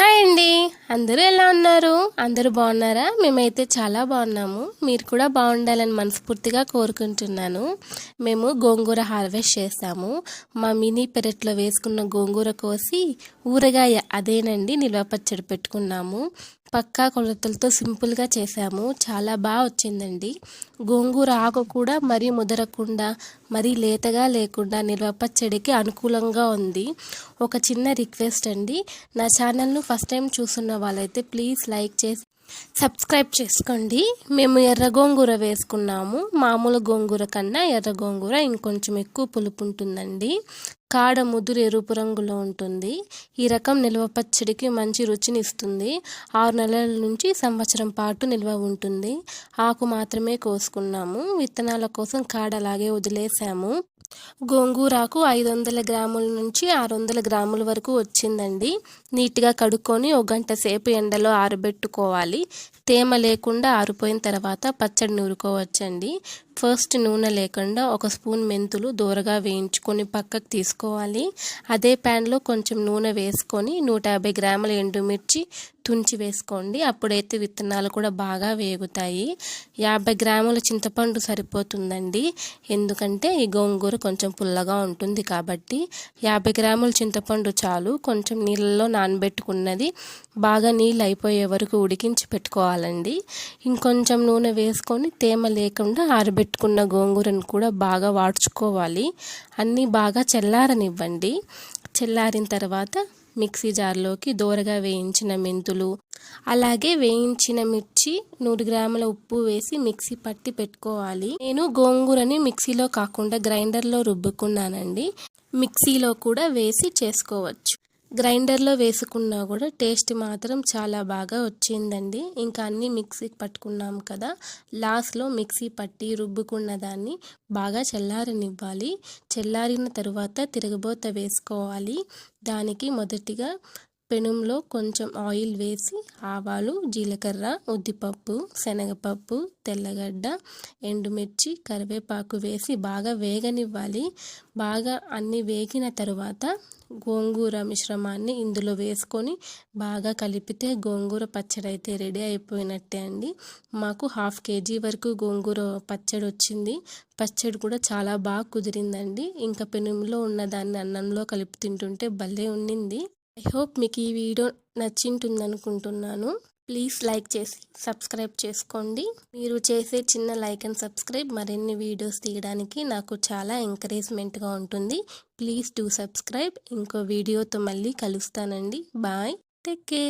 Hi అండి. అందరూ ఎలా ఉన్నారు? అందరూ బాగున్నారా? మేమైతే చాలా బాగున్నాము. మీరు కూడా బాగుండాలని మనస్ఫూర్తిగా కోరుకుంటున్నాను. మేము గోంగూర హార్వెస్ట్ చేస్తాము. మా మినీ పెరట్లో వేసుకున్న గోంగూర కోసి ఊరగాయ అదేనండి నిల్వ పచ్చడి పెట్టుకున్నాము. పక్కా కొలతలతో సింపుల్గా చేసాము చాలా బాగా వచ్చిందండి. గోంగూర ఆకు కూడా మరీ ముదరకుండా మరీ లేతగా లేకుండా నిల్వ పచ్చడికి అనుకూలంగా ఉంది. ఒక చిన్న రిక్వెస్ట్ అండి. నా ఛానల్ను ఫస్ట్ టైం చూస్తున్న వాళ్ళైతే ప్లీజ్ లైక్ చేసి సబ్స్క్రైబ్ చేసుకోండి. మేము ఎర్ర గోంగూర వేసుకున్నాము. మామూలు గోంగూర కన్నా ఎర్ర గోంగూర ఇంకొంచెం ఎక్కువ పులుపు ఉంటుందండి. కాడ ముదురు ఎరుపు రంగులో ఉంటుంది. ఈ రకం నిల్వ పచ్చడికి మంచి రుచిని ఇస్తుంది ఆరు నెలల నుంచి సంవత్సరం పాటు నిల్వ ఉంటుంది. ఆకు మాత్రమే కోసుకున్నాము. విత్తనాల కోసం కాడ అలాగే వదిలేసాము. గోంగూరాకు ఐదు వందల గ్రాముల నుంచి ఆరు వందల గ్రాముల వరకు వచ్చిందండి. నీట్గా కడుక్కొని ఒక గంట సేపు ఎండలో ఆరబెట్టుకోవాలి. తేమ లేకుండా ఆరిపోయిన తర్వాత పచ్చడి నూరుకోవచ్చండి. ఫస్ట్ నూనె లేకుండా ఒక స్పూన్ మెంతులు దూరగా వేయించుకొని పక్కకు తీసుకోవాలి. అదే ప్యాన్లో కొంచెం నూనె వేసుకొని నూట యాభై గ్రాముల ఎండుమిర్చి తుంచి వేసుకోండి. అప్పుడైతే విత్తనాలు కూడా బాగా వేగుతాయి. యాభై గ్రాముల చింతపండు సరిపోతుందండి. ఎందుకంటే ఈ గోంగూర కొంచెం పుల్లగా ఉంటుంది కాబట్టి యాభై గ్రాముల చింతపండు చాలు. కొంచెం నీళ్ళలో నానబెట్టుకున్నది. బాగా నీళ్ళు అయిపోయే వరకు ఉడికించి పెట్టుకోవాలండి. ఇంకొంచెం నూనె వేసుకొని తేమ లేకుండా ఆరబెట్టు పెట్టుకున్న గోంగూరను కూడా బాగా వాడ్చుకోవాలి. అన్నీ బాగా చల్లారనివ్వండి. చల్లారిన తర్వాత మిక్సీ జార్లోకి దోరగా వేయించిన మెంతులు అలాగే వేయించిన మిర్చి నూరు గ్రాముల ఉప్పు వేసి మిక్సీ పట్టి పెట్టుకోవాలి. నేను గోంగూరని మిక్సీలో కాకుండా గ్రైండర్లో రుబ్బుకున్నానండి. మిక్సీలో కూడా వేసి చేసుకోవచ్చు. గ్రైండర్లో వేసుకున్నా కూడా టేస్ట్ మాత్రం చాలా బాగా వచ్చిందండి. ఇంకా అన్నీ మిక్సీకి పట్టుకున్నాం కదా. లాస్ట్లో మిక్సీ పట్టి రుబ్బుకున్న దాన్ని బాగా చల్లారనివ్వాలి. చల్లారిన తర్వాత తిరగబోత వేసుకోవాలి. దానికి మొదటిగా పెనంలో కొంచెం ఆయిల్ వేసి ఆవాలు జీలకర్ర ఉద్దిపప్పు శనగపప్పు తెల్లగడ్డ ఎండుమిర్చి కరివేపాకు వేసి బాగా వేగనివ్వాలి. బాగా అన్నీ వేగిన తరువాత గోంగూర మిశ్రమాన్ని ఇందులో వేసుకొని బాగా కలిపితే గోంగూర పచ్చడి అయితే రెడీ అయిపోయినట్టే అండి. మాకు హాఫ్ కేజీ వరకు గోంగూర పచ్చడి వచ్చింది. పచ్చడి కూడా చాలా బాగా కుదిరిందండి. ఇంకా పెనుములో ఉన్న దాన్ని అన్నంలో కలిపి తింటుంటే భలే ఉండింది. ఐ హోప్ మీకు ఈ వీడియో నచ్చింటుంది అనుకుంటున్నాను ప్లీజ్ లైక్ చేసి సబ్స్క్రైబ్ చేసుకోండి. మీరు చేసే చిన్న లైక్ అండ్ సబ్స్క్రైబ్ మరిన్ని వీడియోస్ తీయడానికి నాకు చాలా ఎంకరేజ్మెంట్గా ఉంటుంది. ప్లీజ్ డూ సబ్స్క్రైబ్ ఇంకో వీడియోతో మళ్ళీ కలుస్తానండి. Bye take care